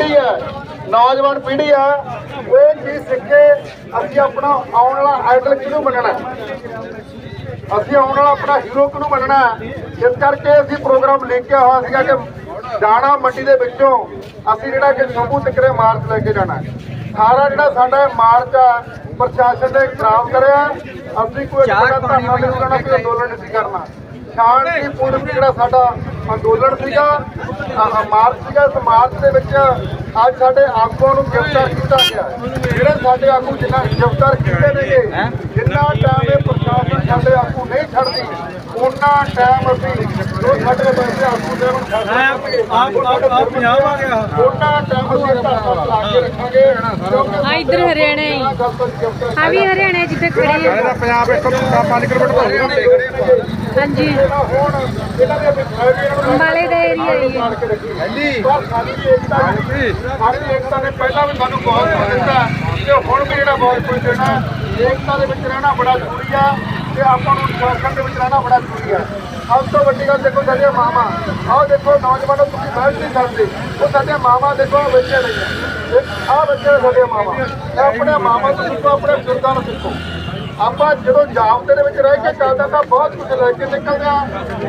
ਪੀੜ੍ਹੀ ਹੈ ਨੌਜਵਾਨ ਪੀੜ੍ਹੀ ਆ ਉਹ ਚੀਜ਼ ਸਿੱਖ ਕੇ ਅਸੀਂ ਆਪਣਾ ਆਉਣ ਵਾਲਾ ਆਈਡਲ ਕਿਹਨੂੰ ਹੈ? ਅਸੀਂ ਆਉਣ ਵਾਲਾ ਆਪਣਾ ਹੀਰੋ ਕਿਹਨੂੰ ਹੈ? ਇਸ ਕਰਕੇ ਅਸੀਂ ਪ੍ਰੋਗਰਾਮ ਲਿਖਿਆ ਹੋਇਆ ਸੀਗਾ ਕਿ ਦਾਣਾ ਮੰਡੀ ਦੇ ਵਿੱਚੋਂ ਅਸੀਂ ਜਿਹੜਾ ਕਿ ਸ਼ੰਭੂ ਤੱਕਰੇ ਮਾਰਚ ਲੈ ਕੇ ਜਾਣਾ। ਸਾਰਾ ਜਿਹੜਾ ਸਾਡਾ ਮਾਰਚ ਆ ਪ੍ਰਸ਼ਾਸਨ ਨੇ ਖਰਾਬ ਕਰਿਆ ਅਸੀਂ ਕੋਈ ਧਰਨਾ ਨਹੀਂ ਕਰਨਾ ਕੋਈ ਅੰਦੋਲਨ ਨਹੀਂ ਕਰਨਾ ਸ਼ਾਂਤੀਪੂਰਨ ਜਿਹੜਾ ਸਾਡਾ ਅੰਦੋਲਨ ਸੀਗਾ ਮਾਰਚ ਸੀਗਾ, ਇਸ ਮਾਰਚ ਦੇ ਵਿੱਚ ਅੱਜ ਸਾਡੇ ਆਗੂਆਂ ਨੂੰ ਗ੍ਰਿਫਤਾਰ ਕੀਤਾ ਗਿਆ ਜਿਹੜੇ ਸਾਡੇ ਆਗੂ ਜਿਨ੍ਹਾਂ ਗ੍ਰਿਫਤਾਰ ਕੀਤੇ ਨੇਗੇ ਜਿੰਨਾ ਟਾਈਮ ਇਹ ਪ੍ਰਸ਼ਾਸਨ ਸਾਡੇ ਆਗੂ ਨਹੀਂ ਛੱਡਦੀ ਉਹਨਾਂ ਟਾਈਮ ਅਸੀਂ ਜੋ ਸਾਡੇ ਪੈਸੇ ਆਗੂ ਦੇ ਨੂੰ ਛੱਡ ਦੇਣਗੇ ਆਪ ਆਪ ਆਪ ਪੰਜਾਬ ਆ ਗਿਆ। ਉਹਨਾਂ ਟਾਈਮ ਅਸੀਂ ਧਰਨਾ ਲਾ ਕੇ ਰੱਖਾਂਗੇ। ਆ ਇੱਧਰ ਹਰਿਆਣਾ। ਹੀ ਆ ਵੀ ਹਰਿਆਣਾ ਜਿੱਥੇ ਖੜੇ ਆ। ਪੰਜਾਬ ਇੱਕ 5 ਕਿਲੋਮੀਟਰ ਤੋਂ ਹੋਊਗਾ ਹਾਂਜੀ। ਅੰਬਾਲੇ ਦਾ ਏਰੀਆ ਹੀ ਹੈ ਹਾਂਜੀ। ਪਰ ਸਾਡੀ ਵੀ ਏਕਤਾ ਨੇ ਪਹਿਲਾਂ ਵੀ ਸਾਨੂੰ ਬਹੁਤ ਦਿੱਤਾ। ਤੇ ਹੁਣ ਵੀ ਜਿਹੜਾ ਬਹੁਤ ਕੁਝ ਦੇਣਾ ਏਕਤਾ ਦੇ ਵਿੱਚ ਰਹਿਣਾ ਬੜਾ ਜ਼ਰੂਰੀ ਆ ਤੇ ਆਪਾਂ ਨੂੰ ਅਨੁਸ਼ਾਸਨ ਦੇ ਵਿੱਚ ਰਹਿਣਾ ਬੜਾ ਜ਼ਰੂਰੀ ਆ। ਸਭ ਤੋਂ ਵੱਡੀ ਗੱਲ ਦੇਖੋ ਸਾਡੇ ਮਾਮਾ ਆਓ ਦੇਖੋ ਨੌਜਵਾਨੋ ਤੁਸੀਂ ਬੈਠ ਨਹੀਂ ਕਰਦੇ, ਉਹ ਸਾਡੇ ਮਾਮਾ ਦੇਖੋ ਬੱਚੇ ਨਹੀਂ ਆਹ ਬੱਚੇ ਨੇ ਸਾਡੇ ਮਾਮਾ। ਆਪਣੇ ਮਾਮਾ ਤੋਂ ਸਿੱਖੋ, ਆਪਣੇ ਬਜ਼ੁਰਗਾਂ ਨੂੰ ਸਿੱਖੋ। ਆਪਾਂ ਜਦੋਂ ਜਾਬਤੇ ਦੇ ਵਿੱਚ ਰਹਿ ਕੇ ਚੱਲਦਾ ਤਾਂ ਬਹੁਤ ਕੁਝ ਲੈ ਕੇ ਨਿਕਲਦੇ ਆ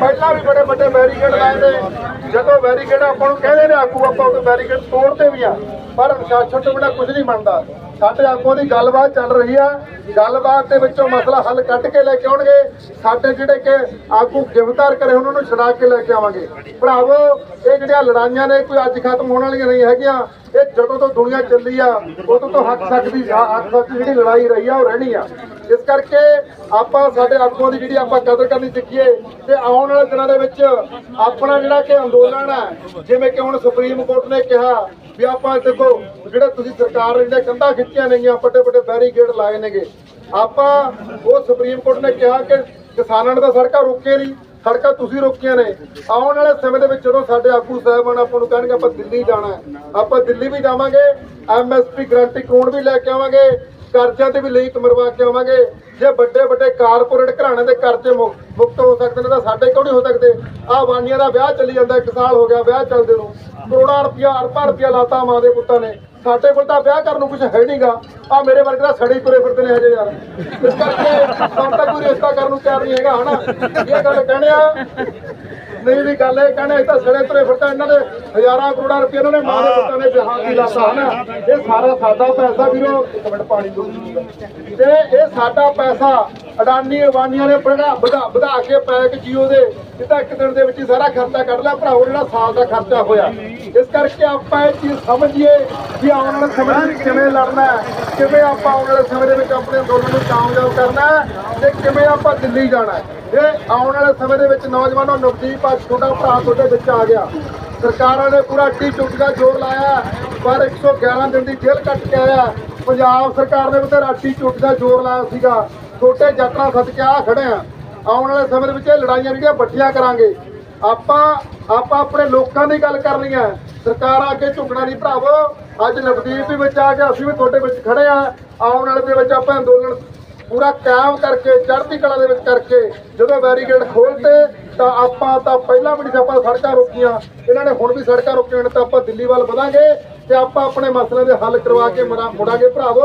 ਪਹਿਲਾਂ ਵੀ ਬੜੇ ਵੱਡੇ ਬੈਰੀਕੇਡ ਲਾਏ ਨੇ। ਜਦੋਂ ਬੈਰੀਕੇਡ ਆਪਾਂ ਨੂੰ ਕਹਿੰਦੇ ਨੇ ਆਕੂ ਆਪਾਂ ਉਹ ਬੈਰੀਕੇਡ ਤੋੜਦੇ ਵੀ ਆ। ਪਰ ਅਨੁਸ਼ਾਸਨ ਤੋਂ ਬਿਨਾਂ ਕੁਝ ਨਹੀਂ ਬਣਦਾ। ਸਾਡੇ ਆਗੂਆਂ ਦੀ ਗੱਲਬਾਤ ਚੱਲ ਰਹੀ ਆ। ਗੱਲਬਾਤ ਦੇ ਵਿੱਚੋਂ ਮਸਲਾ ਹੱਲ ਕੱਢ ਕੇ ਲੈ ਕੇ ਆਉਣਗੇ। ਸਾਡੇ ਜਿਹੜੇ ਕਿ ਆਗੂ ਗ੍ਰਿਫਤਾਰ ਕਰੇ, ਉਹਨਾਂ ਨੂੰ ਛੁਡਾ ਕੇ ਲੈ ਕੇ ਆਵਾਂਗੇ। ਭਰਾਵੋ, ਇਹ ਜਿਹੜੀਆਂ ਲੜਾਈਆਂ ਨੇ, ਕੋਈ ਅੱਜ ਖਤਮ ਹੋਣ ਵਾਲੀਆਂ ਨਹੀਂ ਹੈਗੀਆਂ। ਇਹ ਜਦੋਂ ਤੋਂ ਦੁਨੀਆ ਚੱਲੀ ਆ, ਉਦੋਂ ਤੋਂ ਹੱਕ ਸਕਦੀ ਹੱਕ ਸੱਚ ਦੀ ਜਿਹੜੀ ਲੜਾਈ ਰਹੀ ਆ, ਉਹ ਰਹਿਣੀ ਆ। ਇਸ ਕਰਕੇ ਆਪਾਂ ਸਾਡੇ ਆਗੂਆਂ ਦੀ ਜਿਹੜੀ ਆਪਾਂ ਕਦਰ ਕਰਨੀ ਸਿੱਖੀਏ ਤੇ ਆਉਣ ਵਾਲੇ ਦਿਨਾਂ ਦੇ ਵਿੱਚ ਆਪਣਾ ਜਿਹੜਾ ਕਿ ਅੰਦੋਲਨ ਹੈ, ਜਿਵੇਂ ਕਿ ਹੁਣ ਸੁਪਰੀਮ ਕੋਰਟ ਨੇ ਕਿਹਾ ਵੀ ਆਪਾਂ ਦੇਖੋ ਜਿਹੜਾ ਤੁਸੀਂ ਸਰਕਾਰ ਨੇ ਜਿਹੜੀਆਂ ਕੰਧਾਂ ਖਿੱਚੀਆਂ ਨੇਗੀਆਂ, ਵੱਡੇ ਵੱਡੇ ਬੈਰੀਕੇਡ ਲਾਏ ਨੇਗੇ, ਆਪਾਂ ਉਹ ਸੁਪਰੀਮ ਕੋਰਟ ਨੇ ਕਿਹਾ ਕਿ ਕਿਸਾਨਾਂ ਨੇ ਤਾਂ ਸੜਕਾਂ ਰੋਕੀਆਂ ਨਹੀਂ, ਸੜਕਾਂ ਤੁਸੀਂ ਰੋਕੀਆਂ ਨੇ। ਆਉਣ ਵਾਲੇ ਸਮੇਂ ਦੇ ਵਿੱਚ ਜਦੋਂ ਸਾਡੇ ਆਗੂ ਸਾਹਿਬਾਨ ਆਪਾਂ ਨੂੰ ਕਹਿਣਗੇ ਆਪਾਂ ਦਿੱਲੀ ਜਾਣਾ ਆਪਾਂ ਦਿੱਲੀ ਵੀ ਜਾਵਾਂਗੇ ਐਮਐਸਪੀ ਗਰੰਟੀ ਕਾਨੂੰਨ ਵੀ ਲੈ ਕੇ ਆਵਾਂਗੇ ਕਰਜ਼ਿਆਂ ਤੇ ਵੀ ਲੀਕ ਮਰਵਾ ਕੇ ਆਵਾਂਗੇ। ਜੇ ਵੱਡੇ ਵੱਡੇ ਕਾਰਪੋਰੇਟ ਘਰਾਣੇ ਦੇ ਕਰਜ਼ੇ ਮੁਕਤ ਹੋ ਸਕਦੇ ਨੇ ਤਾਂ ਸਾਡੇ ਕਿਉਂ ਨਹੀਂ ਹੋ ਸਕਦੇ? ਆਹ ਬਾਨੀਆਂ ਦਾ ਵਿਆਹ ਚੱਲੀ ਜਾਂਦਾ, ਇੱਕ ਸਾਲ ਹੋ ਗਿਆ ਵਿਆਹ ਚੱਲਦੇ ਨੂੰ। ਕਰੋੜਾਂ ਰੁਪਇਆ ਅਰਬਾਂ ਰੁਪਇਆ ਲਾਤਾ ਮਾਂ ਦੇ ਪੁੱਤਾਂ ਨੇ। ਸਾਡੇ ਕੋਲ ਤਾਂ ਵਿਆਹ ਕਰਨ ਨੂੰ ਕੁਝ ਹੈ ਨਹੀਂਗਾ ਆ ਮੇਰੇ ਵਰਗੇ ਦਾ ਸੜੇ ਤੁਰੇ ਫਿਰਦੇ ਨੇ ਹਜੇ ਯਾਰ। ਇਸ ਕਰਕੇ ਸਾਨੂੰ ਤਾਂ ਕੋਈ ਰਿਸ਼ਤਾ ਕਰਨ ਨੂੰ ਤਿਆਰ ਨਹੀਂ ਹੈਗਾ, ਹਨਾ? ਇਹ ਗੱਲ ਕਹਿਣੇ ਆ। ਨਹੀਂ ਵੀ ਗੱਲ ਇਹ ਕਹਿੰਦੇ ਇਹ ਤਾਂ ਸੜੇ ਤੁਰੇ ਫਿਰਦਾ ਇਹਨਾਂ ਦੇ ਹਜ਼ਾਰਾਂ ਕਰੋੜਾਂ ਰੁਪਏ ਇਹਨਾਂ ਨੇ ਮਾਂ ਦੇ ਪੁੱਤਾਂ ਨੇ ਜਹਾਜ਼ ਦੀ ਲਾਤਾ ਹਨਾ ਇਹ ਸਾਰਾ ਸਾਡਾ ਪੈਸਾ ਵੀਰੋ ਇੱਕ ਮਿੰਟ ਪਾਣੀ ਦੋ। ਤੇ ਇਹ ਸਾਡਾ ਪੈਸਾ ਅਡਾਨੀ ਅਵਾਨੀਆਂ ਨੇ ਵਧਾ ਵਧਾ ਕੇ ਪੈਕ ਜੀਓ ਦੇ ਜਿੱਦਾਂ ਇੱਕ ਦਿਨ ਦੇ ਵਿੱਚ ਹੀ ਸਾਰਾ ਖਰਚਾ ਕੱਢ ਲਿਆ ਭਰਾਓ ਜਿਹੜਾ ਸਾਲ ਦਾ ਖਰਚਾ ਹੋਇਆ। ਇਸ ਕਰਕੇ ਆਪਾਂ ਇਹ ਚੀਜ਼ ਸਮਝੀਏ ਕਿ ਆਉਣ ਵਾਲੇ ਸਮੇਂ ਵਿੱਚ ਕਿਵੇਂ ਲੜਨਾ ਹੈ, ਕਿਵੇਂ ਆਪਾਂ ਆਉਣ ਵਾਲੇ ਸਮੇਂ ਦੇ ਵਿੱਚ ਆਪਣੇ ਅੰਦੋਲਨ ਨੂੰ ਕਾਮਯਾਬ ਕਰਨਾ ਹੈ ਤੇ ਕਿਵੇਂ ਆਪਾਂ ਦਿੱਲੀ ਜਾਣਾ ਹੈ। ਇਹ ਆਉਣ ਵਾਲੇ ਸਮੇਂ ਦੇ ਵਿੱਚ ਨੌਜਵਾਨੋ ਨਵਦੀਪ ਆ ਛੋਟਾ ਭਰਾ ਤੁਹਾਡੇ ਵਿੱਚ ਆ ਗਿਆ। ਸਰਕਾਰਾਂ ਨੇ ਪੂਰਾ ਟੀ ਚੁੱਕ ਦਾ ਜ਼ੋਰ ਲਾਇਆ, ਪਰ 111 ਦਿਨ ਦੀ ਜੇਲ੍ਹ ਕੱਟ ਕੇ ਆਇਆ। ਪੰਜਾਬ ਸਰਕਾਰ ਨੇ ਵੀ ਤੇ ਰਾਟੀ ਚੁੱਕ ਦਾ ਜ਼ੋਰ ਲਾਇਆ ਸੀਗਾ। ਛੋਟੇ ਜੱਟਾਂ ਸਦਕੇ ਆ ਖੜੇ ਆ। ਆਉਣ ਵਾਲੇ ਸਮੇਂ ਦੇ ਵਿੱਚ ਇਹ ਲੜਾਈਆਂ ਜਿਹੜੀਆਂ ਵੱਡੀਆਂ ਕਰਾਂਗੇ। ਆਪਾਂ ਆਪਾਂ ਆਪਣੇ ਲੋਕਾਂ ਦੀ ਗੱਲ ਕਰਨੀ ਹੈ। ਸਰਕਾਰ ਅੱਗੇ ਝੁਕਣਾ ਨਹੀਂ ਭਰਾਵੋ। ਅੱਜ ਨਵਦੀਪ ਵੀ ਵਿੱਚ ਆ ਕੇ ਅਸੀਂ ਵੀ ਤੁਹਾਡੇ ਵਿੱਚ ਖੜੇ ਆ ਆਉਣ ਵਾਲੇ ਦੇ ਵਿੱਚ ਆਪਾਂ ਅੰਦੋਲਨ ਪੂਰਾ ਕਾਇਮ ਕਰਕੇ, ਚੜ੍ਹਦੀ ਕਲਾ ਦੇ ਵਿੱਚ ਕਰਕੇ ਜਦੋਂ ਬੈਰੀਕੇਡ ਖੋਲਤੇ ਤਾਂ ਆਪਾਂ ਤਾਂ ਪਹਿਲਾਂ ਵੀ ਨਹੀਂ ਆਪਾਂ ਸੜਕਾਂ ਰੋਕੀਆਂ। ਇਹਨਾਂ ਨੇ ਹੁਣ ਵੀ ਸੜਕਾਂ ਰੋਕੀਆਂ ਨੇ ਤਾਂ ਆਪਾਂ ਦਿੱਲੀ ਵੱਲ ਵਧਾਂਗੇ। ਤੇ ਆਪਾਂ ਆਪਣੇ ਮਸਲੇ ਦੇ ਹੱਲ ਕਰਵਾ ਕੇ ਮੁੜਾਂਗੇ ਭਰਾਵੋ।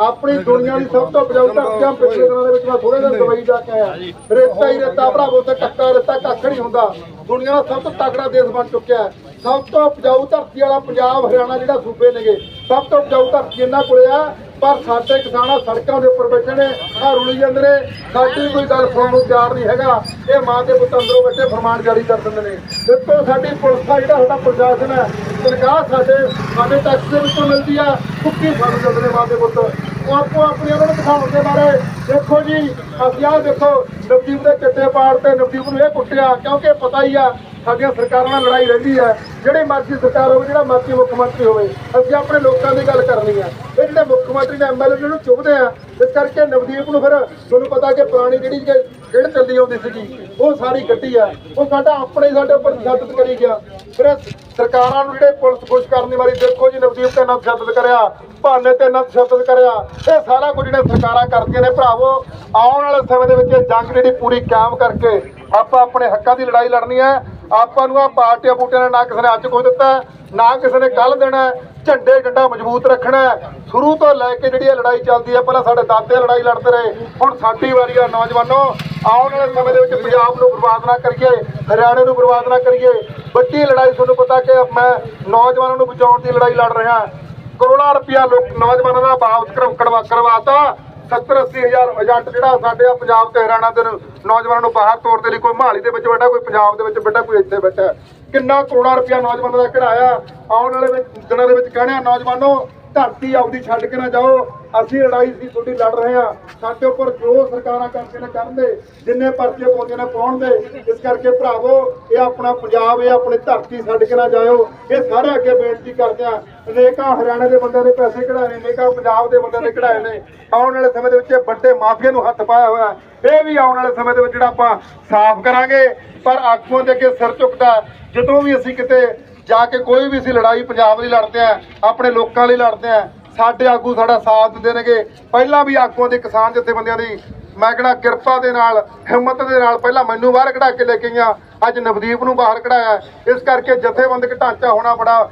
ਆਪਣੀ ਦੁਨੀਆ ਦੀ ਸਭ ਤੋਂ ਉਪਜਾਊ ਧਰਤੀਆਂ ਪਿਛਲੇ ਦਿਨਾਂ ਦੇ ਵਿੱਚ ਮੈਂ ਥੋੜੇ ਦਿਨ ਦਵਾਈ ਜਾ ਕੇ ਆਇਆ। ਰੇਤਾ ਹੀ ਰੇਤਾ, ਭਰਾਵੋ, ਤੇ ਕੱਕਾ ਰੇਤਾ ਕੱਖ ਨਹੀਂ ਹੁੰਦਾ। ਦੁਨੀਆ ਦਾ ਸਭ ਤੋਂ ਤਕੜਾ ਦੇਸ਼ ਬਣ ਚੁੱਕਿਆ ਹੈ। ਸਭ ਤੋਂ ਉਪਜਾਊ ਧਰਤੀ ਵਾਲਾ ਪੰਜਾਬ, ਹਰਿਆਣਾ ਜਿਹੜਾ ਸੂਬੇ ਨੇਗੇ। ਸਭ ਤੋਂ ਉਪਜਾਊ ਧਰਤੀ ਇਹਨਾਂ ਕੋਲੇ ਆ। ਪਰ ਸਾਡੇ ਕਿਸਾਨਾਂ ਸੜਕਾਂ ਦੇ ਉੱਪਰ ਬੈਠੇ ਨੇ ਆ ਰੁਲੀ ਜਾਂਦੇ ਨੇ, ਸਾਡੀ ਕੋਈ ਗੱਲ ਸੁਣਨ ਨੂੰ ਤਿਆਰ ਨਹੀਂ ਹੈਗਾ। ਇਹ ਮਾਂ ਦੇ ਪੁੱਤ ਅੰਦਰੋਂ ਬੈਠੇ ਫਰਮਾਨ ਜਾਰੀ ਕਰ ਦਿੰਦੇ ਨੇ। ਦੇਖੋ, ਸਾਡੀ ਪੁਲਿਸ ਦਾ ਜਿਹੜਾ ਸਾਡਾ ਪ੍ਰਸ਼ਾਸਨ ਹੈ ਤਨਖਾਹ ਸਾਡੇ ਸਾਡੇ ਟੈਕਸ ਦੇ ਵਿੱਚੋਂ ਮਿਲਦੀ ਆ, ਕੁੱਕੀ ਸਾਨੂੰ ਦਿੰਦੇ ਨੇ ਮਾਂ ਦੇ ਪੁੱਤ। ਉਹ ਆਪੋ ਆਪਣੀ ਉਹਨਾਂ ਨੂੰ ਦਿਖਾਉਣ ਦੇ ਬਾਰੇ। ਦੇਖੋ ਜੀ, ਅਸੀਂ ਆਹ ਦੇਖੋ, ਨਵਦੀਪ ਦੇ ਕਿੱਤੇ ਪਾੜ ਤੇ ਨਵਦੀਪ ਨੂੰ ਇਹ ਕੁੱਟਿਆ, ਕਿਉਂਕਿ ਪਤਾ ਹੀ ਆ ਸਾਡੀਆਂ ਸਰਕਾਰਾਂ ਨਾਲ ਲੜਾਈ ਰਹਿੰਦੀ ਹੈ। ਜਿਹੜੀ ਮਰਜ਼ੀ ਸਰਕਾਰ ਹੋਵੇ, ਜਿਹੜਾ ਮਰਜ਼ੀ ਮੁੱਖ ਮੰਤਰੀ ਹੋਵੇ, ਅਸੀਂ ਆਪਣੇ ਲੋਕਾਂ ਦੀ ਗੱਲ ਕਰਨੀ ਆ ਇਹ ਜਿਹੜੇ ਮੁੱਖ ਮੰਤਰੀ ਨੇ ਐਮਐਲਏ ਨੂੰ ਚੁੱਭਦੇ ਆ, ਇਸ ਕਰਕੇ ਨਵਦੀਪ ਨੂੰ ਫਿਰ ਤੁਹਾਨੂੰ ਪਤਾ ਕਿ ਪੁਰਾਣੀ ਜਿਹੜੀ ਕਿ ਜਿਹੜੀ ਚੱਲੀ ਆਉਂਦੀ ਸੀਗੀ, ਉਹ ਸਾਰੀ ਗੱਡੀ ਆ। ਉਹ ਸਾਡਾ ਆਪਣੇ ਹੀ ਸਾਡੇ ਉੱਪਰ ਤਸ਼ੱਦਦ ਕਰੀ ਗਿਆ। ਫਿਰ ਸਰਕਾਰਾਂ ਨੂੰ ਜਿਹੜੇ ਪੁਲਿਸ ਖੁਸ਼ ਕਰਨ ਦੀ ਵਾਰੀ ਦੇਖੋ ਜੀ, ਨਵਦੀਪ ਤੇ ਨਾ ਤਸ਼ੱਦਦ ਕਰਿਆ, ਭਾਨੇ ਤੇ ਨਾ ਤਸ਼ੱਦਦ ਕਰਿਆ। ਇਹ ਸਾਰਾ ਕੁਝ ਜਿਹੜੇ ਸਰਕਾਰਾਂ ਕਰਦੀਆਂ ਨੇ, ਭਰਾਵੋ, ਆਉਣ ਵਾਲੇ ਸਮੇਂ ਦੇ ਵਿੱਚ ਇਹ ਜੰਗ ਜਿਹੜੀ ਪੂਰੀ ਕਾਇਮ ਕਰਕੇ ਆਪਾਂ ਆਪਣੇ ਹੱਕਾਂ ਦੀ ਲੜਾਈ ਲੜਨੀ ਹੈ। ਆਪਾਂ ਨੂੰ ਆ ਪਾਰਟੀਆਂ ਬੂਟਿਆਂ ਨੇ ਨਾ ਕਿਸੇ ਨੇ ਅੱਜ ਕੋਈ ਦਿੱਤਾ, ਨਾ ਕਿਸੇ ਨੇ ਕੱਲ ਦੇਣਾ, ਝੰਡੇ ਡੰਡਾ ਮਜ਼ਬੂਤ ਰੱਖਣਾ। ਸ਼ੁਰੂ ਤੋਂ ਲੈ ਕੇ ਜਿਹੜੀ ਇਹ ਲੜਾਈ ਚੱਲਦੀ ਹੈ ਪਹਿਲਾਂ ਸਾਡੇ ਦਾਦੇ ਲੜਾਈ ਲੜਦੇ ਰਹੇ, ਹੁਣ ਸਾਡੀ ਵਾਰੀ ਆ ਨੌਜਵਾਨੋ, ਆਉਣ ਵਾਲੇ ਸਮੇਂ ਦੇ ਵਿੱਚ ਪੰਜਾਬ ਨੂੰ ਬਰਬਾਦ ਨਾ ਕਰੀਏ, ਹਰਿਆਣੇ ਨੂੰ ਬਰਬਾਦ ਨਾ ਕਰੀਏ। ਵੱਡੀ ਲੜਾਈ ਤੁਹਾਨੂੰ ਪਤਾ ਕਿ ਮੈਂ ਨੌਜਵਾਨਾਂ ਨੂੰ ਬਚਾਉਣ ਦੀ ਲੜਾਈ ਲੜ ਰਿਹਾ। ਕਰੋੜਾਂ ਰੁਪਇਆ ਲੋਕ ਨੌਜਵਾਨਾਂ ਦਾ ਵਾਪਸ ਕਰਵਾ- ਕਰਵਾਤਾ। 70 80 ਹਜ਼ਾਰ ਏਜੰਟ ਜਿਹੜਾ ਸਾਡੇ ਆ ਪੰਜਾਬ ਤੇ ਹਰਿਆਣਾ ਦੇ ਨੌਜਵਾਨਾਂ ਨੂੰ ਬਾਹਰ ਤੋਰ ਦੇ ਲਈ ਕੋਈ ਮਹਾਲੀ ਦੇ ਵਿੱਚ ਬੈਠਾ, ਕੋਈ ਪੰਜਾਬ ਦੇ ਵਿੱਚ ਬੈਠਾ, ਕੋਈ ਇੱਥੇ ਬੈਠਾ। ਕਿੰਨਾ ਕਰੋੜਾਂ ਰੁਪਇਆ ਨੌਜਵਾਨਾਂ ਦਾ ਕਢਾਇਆ ਆਉਣ ਵਾਲੇ ਦਿਨਾਂ ਦੇ ਵਿੱਚ ਕਹਿਣਾ ਨੌਜਵਾਨੋ, ਧਰਤੀ ਆਪਦੀ ਛੱਡ ਕੇ ਨਾ ਜਾਓ। ਅਸੀਂ ਲੜਾਈ ਸੀ ਤੁਹਾਡੀ ਲੜ ਰਹੇ ਹਾਂ। ਸਾਡੇ ਉੱਪਰ ਜੋ ਸਰਕਾਰਾਂ ਕਰਕੇ ਨੇ ਕਰਨ ਦੇ, ਜਿੰਨੇ ਪਰਚੇ ਪਾਉਂਦੇ ਨੇ ਪਾਉਣ ਦੇ, ਇਸ ਕਰਕੇ ਭਰਾਵੋ, ਇਹ ਆਪਣਾ ਪੰਜਾਬ, ਇਹ ਆਪਣੀ ਧਰਤੀ ਛੱਡ ਕੇ ਨਾ ਜਾਇਓ। ਇਹ ਸਾਰੇ ਅੱਗੇ ਬੇਨਤੀ ਕਰਦੇ ਆ ਅਨੇਕਾਂ ਹਰਿਆਣੇ ਦੇ ਬੰਦਿਆਂ ਦੇ ਪੈਸੇ ਕਢਾਏ ਨੇ, ਅਨੇਕਾਂ ਪੰਜਾਬ ਦੇ ਬੰਦਿਆਂ ਨੇ ਕਢਾਏ ਨੇ। ਆਉਣ ਵਾਲੇ ਸਮੇਂ ਦੇ ਵਿੱਚ ਇਹ ਵੱਡੇ ਮਾਫੀਆ ਨੂੰ ਹੱਥ ਪਾਇਆ ਹੋਇਆ ਇਹ ਵੀ ਆਉਣ ਵਾਲੇ ਸਮੇਂ ਦੇ ਵਿੱਚ ਜਿਹੜਾ ਆਪਾਂ ਸਾਫ਼ ਕਰਾਂਗੇ। ਪਰ ਆਗੂਆਂ ਦੇ ਅੱਗੇ ਸਿਰ ਝੁਕਦਾ ਜਦੋਂ ਵੀ ਅਸੀਂ ਕਿਤੇ ਜਾ ਕੇ ਕੋਈ ਵੀ ਅਸੀਂ ਲੜਾਈ ਪੰਜਾਬ ਲਈ ਲੜਦੇ ਆ ਆਪਣੇ ਲੋਕਾਂ ਲਈ ਲੜਦੇ ਆ ਸਾਡੇ ਆਗੂ ਸਾਡਾ ਸਾਥ ਦਿੰਦੇ ਨੇਗੇ। ਪਹਿਲਾਂ ਵੀ ਆਗੂਆਂ ਦੇ ਕਿਸਾਨ ਜਥੇਬੰਦੀਆਂ ਦੀ ਮੈਂ ਕਿਹੜਾ ਕਿਰਪਾ ਦੇ ਨਾਲ, ਹਿੰਮਤ ਦੇ ਨਾਲ ਪਹਿਲਾਂ ਮੈਨੂੰ ਬਾਹਰ ਕਢਾ ਕੇ ਲੈ ਕੇ ਗਈਆਂ ਅੱਜ ਨਵਦੀਪ ਨੂੰ ਬਾਹਰ ਕਢਾਇਆ। ਇਸ ਕਰਕੇ ਜਥੇਬੰਦਕ ਢਾਂਚਾ ਹੋਣਾ ਬੜਾ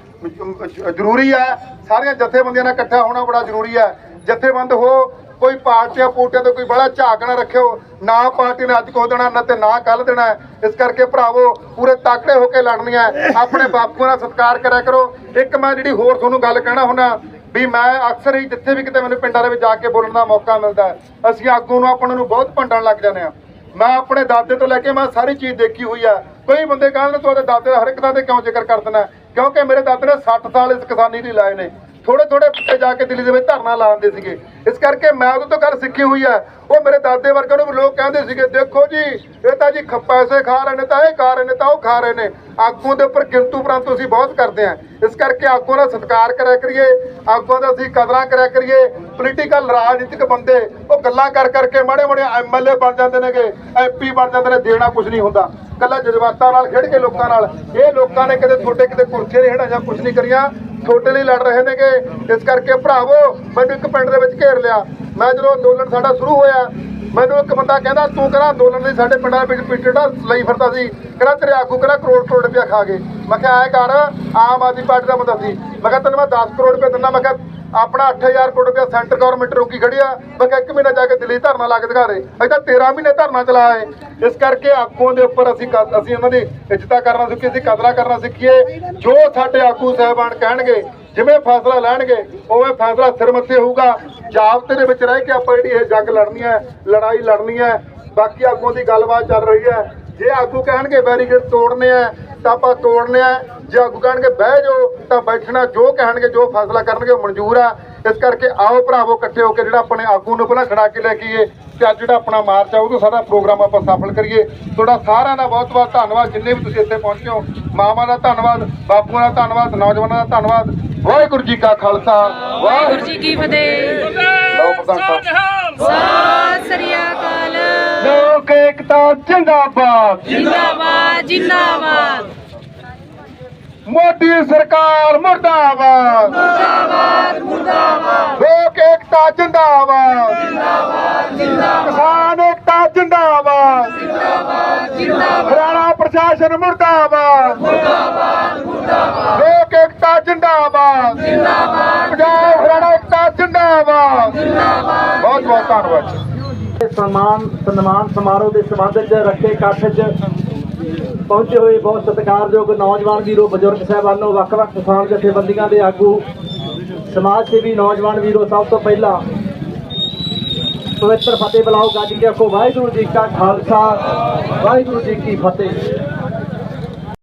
ਜ਼ਰੂਰੀ ਹੈ। ਸਾਰੀਆਂ ਜਥੇਬੰਦੀਆਂ ਨਾਲ ਇਕੱਠਾ ਹੋਣਾ ਬੜਾ ਜ਼ਰੂਰੀ ਹੈ। ਜਥੇਬੰਦ ਹੋ, ਕੋਈ ਪਾਰਟੀਆਂ ਪੂਟਿਆਂ ਤੇ ਕੋਈ ਬੜਾ ਝਾਕ ਨਾ ਰੱਖਿਓ। ਨਾ ਪਾਰਟੀ ਨੇ ਅੱਜ ਕੋ ਦੇਣਾ, ਨਾ ਤੇ ਨਾ ਕੱਲ ਦੇਣਾ ਇਸ ਕਰਕੇ ਭਰਾਵੋ, ਪੂਰੇ ਤਾਕੜੇ ਹੋ ਕੇ ਲੜਨੀ ਹੈ। ਆਪਣੇ ਬਾਪੂ ਦਾ ਸਤਿਕਾਰ ਕਰਿਆ ਕਰੋ। ਇੱਕ ਮੈਂ ਜਿਹੜੀ ਹੋਰ ਤੁਹਾਨੂੰ ਗੱਲ ਕਹਿਣਾ ਹੁੰਦਾ ਵੀ ਮੈਂ ਅਕਸਰ ਹੀ ਜਿੱਥੇ ਵੀ ਕਿਤੇ ਮੈਨੂੰ ਪਿੰਡਾਂ ਦੇ ਵਿੱਚ ਜਾ ਕੇ ਬੋਲਣ ਦਾ ਮੌਕਾ ਮਿਲਦਾ ਅਸੀਂ ਆਗੂ ਨੂੰ, ਆਪਾਂ ਨੂੰ ਬਹੁਤ ਭੰਡਣ ਲੱਗ ਜਾਂਦੇ ਆ ਮੈਂ ਆਪਣੇ ਦਾਦੇ ਤੋਂ ਲੈ ਕੇ ਮੈਂ ਸਾਰੀ ਚੀਜ਼ ਦੇਖੀ ਹੋਈ ਆ ਕਈ ਬੰਦੇ ਕਹਿੰਦੇ ਤੁਹਾਡੇ ਦਾਦੇ ਦਾ ਹਰ ਇੱਕ ਦਾ ਤੇ ਕਿਉਂ ਜ਼ਿਕਰ ਕਰ ਦਿੰਦਾ ਕਿਉਂਕਿ ਮੇਰੇ ਦਾਦੇ ਨੇ 60 ਸਾਲ ਇਸ ਕਿਸਾਨੀ ਲਈ ਲਾਏ ਨੇ। ਥੋੜੇ ਥੋੜੇ ਪਿੱਛੇ ਜਾ ਕੇ ਦਿੱਲੀ ਦੇ ਵਿੱਚ ਧਰਨਾ ਲਾਉਂਦੇ ਸੀਗੇ। ਇਸ ਕਰਕੇ ਮੈਂ ਉਹਦੇ ਤੋਂ ਗੱਲ ਸਿੱਖੀ ਹੋਈ ਹੈ ਉਹ ਮੇਰੇ ਦਾਦੇ ਵਰਗੇ ਨੂੰ ਵੀ ਲੋਕ ਕਹਿੰਦੇ ਸੀਗੇ, ਦੇਖੋ ਜੀ, ਇਹ ਤਾਂ ਜੀ ਖ- ਪੈਸੇ ਖਾ ਰਹੇ ਨੇ ਤਾਂ ਇਹ ਖਾ ਰਹੇ ਨੇ ਤਾਂ ਉਹ ਖਾ ਰਹੇ ਨੇ। ਆਗੂਆਂ ਦੇ ਉੱਪਰ ਕਿੰਤੂ ਪਰੰਤੂ ਅਸੀਂ ਬਹੁਤ ਕਰਦੇ ਹਾਂ। ਇਸ ਕਰਕੇ ਆਗੂਆਂ ਦਾ ਸਤਿਕਾਰ ਕਰਿਆ ਕਰੀਏ, ਆਗੂਆਂ ਦਾ ਅਸੀਂ ਕਦਰਾਂ ਕਰਿਆ ਕਰੀਏ। ਪੋਲੀਟੀਕਲ ਰਾਜਨੀਤਿਕ ਬੰਦੇ, ਉਹ ਗੱਲਾਂ ਕਰ ਕਰਕੇ ਮਾੜੇ ਮਾੜੇ ਐਮਐਲਏ ਬਣ ਜਾਂਦੇ ਨੇਗੇ ਐਮਪੀ ਬਣ ਜਾਂਦੇ ਨੇ, ਦੇਣਾ ਕੁਝ ਨਹੀਂ ਹੁੰਦਾ। ਕੱਲਾ ਜਜ਼ਬਾਤਾਂ ਨਾਲ ਖੇਡ ਕੇ ਲੋਕਾਂ ਨਾਲ। ਇਹ ਲੋਕਾਂ ਨੇ ਕਦੇ ਤੁਹਾਡੇ ਕਿਤੇ ਕੁਰਸੀਆਂ ਨਹੀਂ ਹਟਾਈਆਂ ਕੁਝ ਨਹੀਂ ਕਰੀਆਂ। ਤੁਹਾਡੇ ਲਈ ਲੜ ਰਹੇ ਨੇਗੇ। ਇਸ ਕਰਕੇ ਭਰਾਵੋ, ਮੈਨੂੰ ਇੱਕ ਪਿੰਡ ਦੇ ਵਿੱਚ ਘੇਰ ਲਿਆ। ਮੈਂ ਜਦੋਂ ਅੰਦੋਲਨ ਸਾਡਾ ਸ਼ੁਰੂ ਹੋਇਆ, ਮੈਨੂੰ ਇੱਕ ਬੰਦਾ ਕਹਿੰਦਾ, ਤੂੰ ਕਹਿੰਦਾ ਅੰਦੋਲਨ ਲਈ ਸਾਡੇ ਪਿੰਡਾਂ ਦੇ ਵਿੱਚ ਪਿੱਟੜਾ ਲਈ ਫਿਰਦਾ ਸੀ। ਕਹਿੰਦਾ ਤੇਰੇ ਆਗੂ ਕਹਿੰਦਾ ਕਰੋੜ ਕਰੋੜ ਰੁਪਇਆ ਖਾ ਗਏ। ਮੈਂ ਕਿਹਾ, ਐ ਕਰ, ਆਮ ਆਦਮੀ ਪਾਰਟੀ ਦਾ ਬੰਦਾ ਸੀ। ਮੈਂ ਕਿਹਾ, ਤੈਨੂੰ ਮੈਂ 10 ਕਰੋੜ ਰੁਪਇਆ ਦਿੰਦਾ। ਮੈਂ ਕਿਹਾ ਆਪਣਾ 8000 ਕਰੋੜ ਰੁਪਇਆ ਸੈਂਟਰ ਗਵਰਨਮੈਂਟ ਰੋਕੀ ਖੜੀ ਆ। ਮੈਂ ਇੱਕ ਮਹੀਨਾ ਜਾ ਕੇ ਦਿੱਲੀ ਧਰਨਾ ਲਾ ਕੇ ਦਿਖਾ ਦੇ। ਅਸੀਂ ਤਾਂ 13 ਮਹੀਨੇ ਧਰਨਾ ਚਲਾਇਆ ਏ। ਇਸ ਕਰਕੇ ਆਗੂਆਂ ਦੇ ਉੱਪਰ ਅਸੀਂ ਅਸੀਂ ਉਹਨਾਂ ਦੀ ਇੱਜ਼ਤਾਂ ਕਰਨਾ ਸਿੱਖੀਏ, ਅਸੀਂ ਕਦਰਾਂ ਕਰਨਾ ਸਿੱਖੀਏ। ਜੋ ਸਾਡੇ ਆਗੂ ਸਾਹਿਬਾਨ ਕਹਿਣਗੇ, ਜਿਵੇਂ ਫੈਸਲਾ ਲੈਣਗੇ, ਉਵੇਂ ਫੈਸਲਾ ਸਿਰ ਮੱਥੇ ਹੋਊਗਾ। ਜਾਬਤੇ ਦੇ ਵਿੱਚ ਰਹਿ ਕੇ ਆਪਾਂ ਜਿਹੜੀ ਇਹ ਜੰਗ ਲੜਨੀ ਹੈ, ਲੜਾਈ ਲੜਨੀ ਹੈ, ਬਾਕੀ ਆਗੂਆਂ ਦੀ ਗੱਲਬਾਤ ਚੱਲ ਰਹੀ ਹੈ। ਜੇ ਆਗੂ ਕਹਿਣਗੇ ਬੈਰੀਕੇਡ ਤੋੜਨੇ ਆ ਤਾਂ ਆਪਾਂ ਤੋੜਨੇ ਆ। ਜੇ ਆਗੂ ਕਹਿਣਗੇ ਬਹਿ ਜਾਓ ਤਾਂ ਬੈਠਣਾ ਜੋ ਕਹਿਣਗੇ ਜੋ ਫੈਸਲਾ ਕਰਨਗੇ ਉਹ ਮਨਜ਼ੂਰ ਆ। ਇਸ ਕਰਕੇ ਆਓ ਭਰਾਵੋ ਇਕੱਠੇ ਹੋ ਕੇ ਜਿਹੜਾ ਆਪਣੇ ਆਗੂ ਨੂੰ ਪਹਿਲਾਂ ਖੜਾ ਕੇ ਲੈ ਕੇ ਆਈਏ ਤੇ ਅੱਜ ਜਿਹੜਾ ਆਪਣਾ ਮਾਰਚ ਆ ਉਹਨੂੰ ਸਾਡਾ ਪ੍ਰੋਗਰਾਮ ਆਪਾਂ ਸਫਲ ਕਰੀਏ। ਤੁਹਾਡਾ ਸਾਰਿਆਂ ਦਾ ਬਹੁਤ ਬਹੁਤ ਧੰਨਵਾਦ ਜਿੰਨੇ ਵੀ ਤੁਸੀਂ ਇੱਥੇ ਪਹੁੰਚੇ ਹੋ। ਮਾਵਾਂ ਦਾ ਧੰਨਵਾਦ ਬਾਪੂਆਂ ਦਾ ਧੰਨਵਾਦ ਨੌਜਵਾਨਾਂ ਦਾ ਧੰਨਵਾਦ। ਵਾਹਿਗੁਰੂ ਜੀ ਕਾ ਖਾਲਸਾ ਵਾਹਿਗੁਰੂ ਜੀ ਕੀ ਫਤਿਹ। ਲਓ ਪ੍ਰਧਾਨ ਸਾਹਿਬ। ਜਿੰਦਾਬਾਦ। ਜਿੰਦਾਬਾਦ ਜਿੰਦਾਬਾਦ। ਮੋਦੀ ਸਰਕਾਰ ਮੁਰਦਾਬਾਦ। ਮੁਰਦਾਬਾਦ ਮੁਰਦਾਬਾਦ। ਲੋਕ ਏਕਤਾ ਜਿੰਦਾਬਾਦ। ਜਿੰਦਾਬਾਦ ਜਿੰਦਾਬਾਦ। ਕਿਸਾਨ ਏਕਤਾ ਜਿੰਦਾਬਾਦ। ਜਿੰਦਾਬਾਦ ਜਿੰਦਾਬਾਦ। ਹਰਿਆਣਾ ਪ੍ਰਸ਼ਾਸਨ ਮੁਰਦਾਬਾਦ। ਮੁਰਦਾਬਾਦ ਮੁਰਦਾਬਾਦ। ਲੋਕ ਏਕਤਾ ਜਿੰਦਾਬਾਦ। ਜਿੰਦਾਬਾਦ ਪੰਜਾਬ ਹਰਿਆਣਾ ਏਕਤਾ ਜਿੰਦਾਬਾਦ। ਜਿੰਦਾਬਾਦ। ਬਹੁਤ ਬਹੁਤ ਧੰਨਵਾਦ ਸਨਮਾਨ ਸਨਮਾਨ ਸਮਾਰੋਹ ਦੇ ਸੰਬੰਧ ਵਿੱਚ ਰੱਖੇ ਇਕੱਠ 'ਚ ਪਹੁੰਚੇ ਹੋਏ ਬਹੁਤ ਸਤਿਕਾਰਯੋਗ ਨੌਜਵਾਨ ਵੀਰੋ, ਬਜ਼ੁਰਗ ਸਾਹਿਬਾਨੋ, ਵੱਖ-ਵੱਖ ਕਿਸਾਨ ਜਥੇਬੰਦੀਆਂ ਦੇ ਆਗੂ, ਸਮਾਜ ਸੇਵੀ ਨੌਜਵਾਨ ਵੀਰੋ, ਸਭ ਤੋਂ ਪਹਿਲਾਂ ਪਵਿੱਤਰ ਫਤਿਹ ਬੁਲਾਓ ਗੱਜ ਕੇ ਆਖੋ, ਵਾਹਿਗੁਰੂ ਜੀ ਕਾ ਖਾਲਸਾ, ਵਾਹਿਗੁਰੂ ਜੀ ਕੀ ਫਤਿਹ।